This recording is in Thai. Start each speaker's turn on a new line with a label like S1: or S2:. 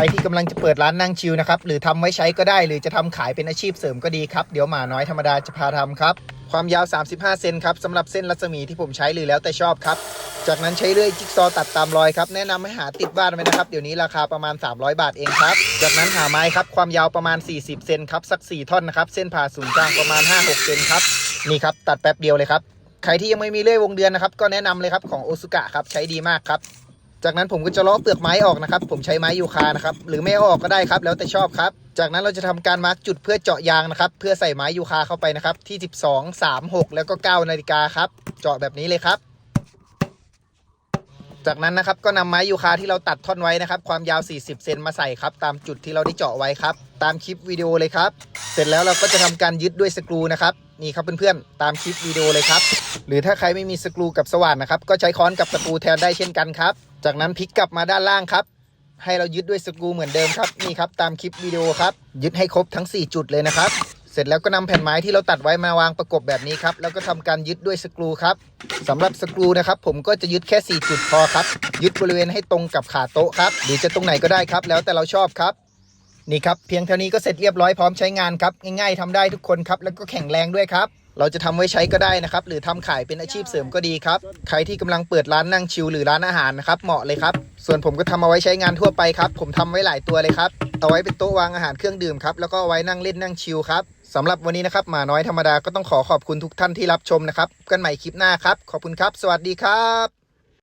S1: รที่กำลังจะเปิดร้านนั่งชิลนะครับ หรือทำไว้ใช้ก็ได้ หรือจะทำขายเป็นอาชีพเสริมก็ดีครับ เดี๋ยวหมาน้อยธรรมดาจะพาทำครับ ความยาว 35 เซนครับสำหรับเส้นรัศมีที่ผมใช้หรือแล้วแต่ชอบครับ จากนั้นใช้เลื่อยจิ๊กซอตัดตามรอยครับ แนะนำให้หาติดบ้านไว้นะครับ เดี๋ยวนี้ราคาประมาณ 300 บาทเองครับ จากนั้นหาไม้ครับ ความยาวประมาณ 40 เซนครับ สัก 4 ท่อนนะครับ เส้นผ่าศูนย์กลางประมาณ 5-6 เซนครับ นี่ครับ ตัดแป๊บเดียวเลยครับ ใครที่ยังไม่มีเลื่อยวงเดือนนะครับ ก็แนะนำเลยครับของโอซุกะครับ ใช้ดีมากครับ จากนั้นผมก็จะเลาะเปลือกไม้ออกนะครับ ผมใช้ไม้ยูคานะครับ หรือไม่ออกก็ได้ครับ แล้วแต่ชอบครับ จากนั้นเราจะทำการมาร์กจุดเพื่อเจาะยางนะครับ เพื่อใส่ไม้ยูคาเข้าไปนะครับ ที่ 12 3 6 แล้วก็ 9 นาฬิกาครับ เจาะแบบนี้เลยครับ จากนั้นนะครับก็นำไม้ยูคาที่เราตัดท่อนไว้นะครับ ความยาว 40 เซนมาใส่ครับ ตามจุดที่เราได้เจาะไว้ครับ ตามคลิปวิดีโอเลยครับ เสร็จแล้วเราก็จะทำการยึดด้วยสกรูนะครับนี่ครับเพื่อนๆ ตามคลิปวิดีโอเลยครับ หรือถ้าใครไม่มีสกรูกับสว่านนะครับ ก็ใช้ค้อนกับตะปูแทนได้เช่นกันครับ จากนั้นพลิกกลับมาด้านล่างครับ ให้เรายึดด้วยสกรูเหมือนเดิมครับนี่ครับตามคลิปวิดีโอครับ ยึดให้ครบทั้ง 4 จุดเลยนะครับ เสร็จแล้วก็นำแผ่นไม้ที่เราตัดไว้มาวางประกบแบบนี้ครับแล้วก็ทำการยึดด้วยสกรูครับสำหรับสกรูนะครับ ผมก็จะยึดแค่ 4 จุดพอครับ ยึดบริเวณให้ตรงกับขาโต๊ะครับหรือจะตรงไหนก็ได้ครับ แล้วแต่เราชอบครับนี่ครับเพียงเท่านี้ก็เสร็จเรียบร้อยพร้อมใช้งานครับง่ายๆทำได้ทุกคนครับแล้วก็แข็งแรงด้วยครับ เราจะทำไว้ใช้ก็ได้นะครับ หรือทำขายเป็นอาชีพเสริมก็ดีครับ ใครที่กำลังเปิดร้านนั่งชิลหรือร้านอาหารนะครับ เหมาะเลยครับ ส่วนผมก็ทำเอาไว้ใช้งานทั่วไปครับ ผมทำไว้หลายตัวเลยครับ เอาไว้เป็นโต๊ะวางอาหารเครื่องดื่มครับ แล้วก็ไว้นั่งเล่นนั่งชิลครับสำหรับวันนี้นะครับหมาน้อยธรรมดาก็ต้องขอขอบคุณทุกท่านที่รับชมนะครับ กันใหม่คลิปหน้าครับ ขอบคุณครับ สวัสดีครับ